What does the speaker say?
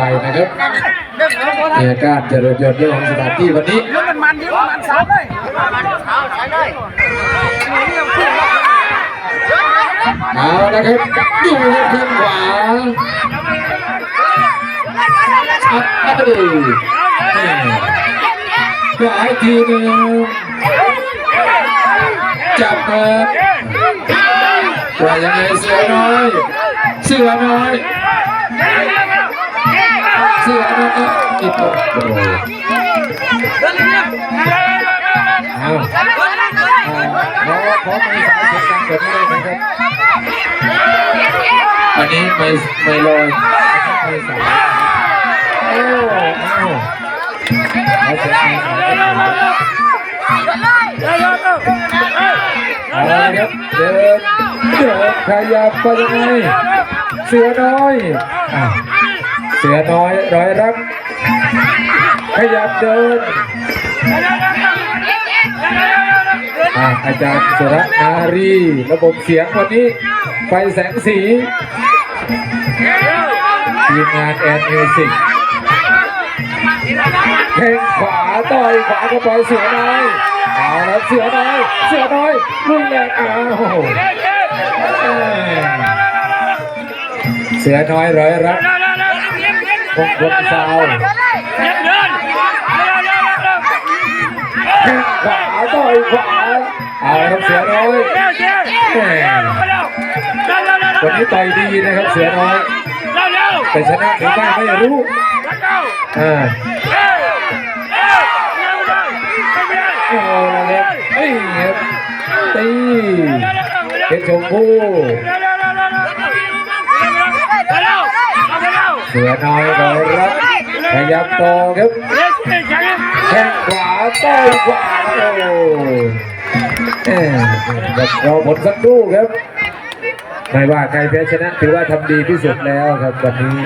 ไปนะครับมีอาการเจริญยศเรื่องของสถานที่วันนี้เรื่องมันมันเยิ่งมันสามเลยเอานะครับดูครับขึ้นขวาอัดเอ้ยขวาอีกทีหนึงจับมาว่ายังไงเสือน้อย เสือน้อย สือน้อยอีกตัวโอ้โหเอาเพราะว่าเพราะไม่สายเสียงดังแบบนี้เลยนะครับอันนี้ไม่ไม่ลอยไม่สายโอ้เอาเอาเสียงไม่สายเอาละครับเดินเดินขยับไปยังไงเสือน้อยอะ เสือน้อยร้อยรับ ขยับเดินอาจารย์สุรนารี ระบบเสียงวันนี้ ไฟแสงสีทีมงานแอนมิวสิกแข่งขวาต่อยขวาเข้าไปเสือน้อยเอาแล้วเสือน้อยเสือน้อยรุนแรงอ้าวเสือน้อยร้อยรับ พงพลสาวแข่งขวาต่อยขวาเอาแล้วเสือน้อยแหม่วันนี้ต่อยดีนะครับเสือน้อยแต่ชนะหรือไม่ไม่รู้อ่าโอ้แล้วครับเอ้ยครับตีเพชรชมพู่เสือน้อยร้อยรับขยับต่อครับแข้งขวาต่อยขวาโอ้เอ้ยครับรอผลสักครู่ครับไม่ว่าใครแพ้ชนะถือว่าทำดีที่สุดแล้วครับวันนี้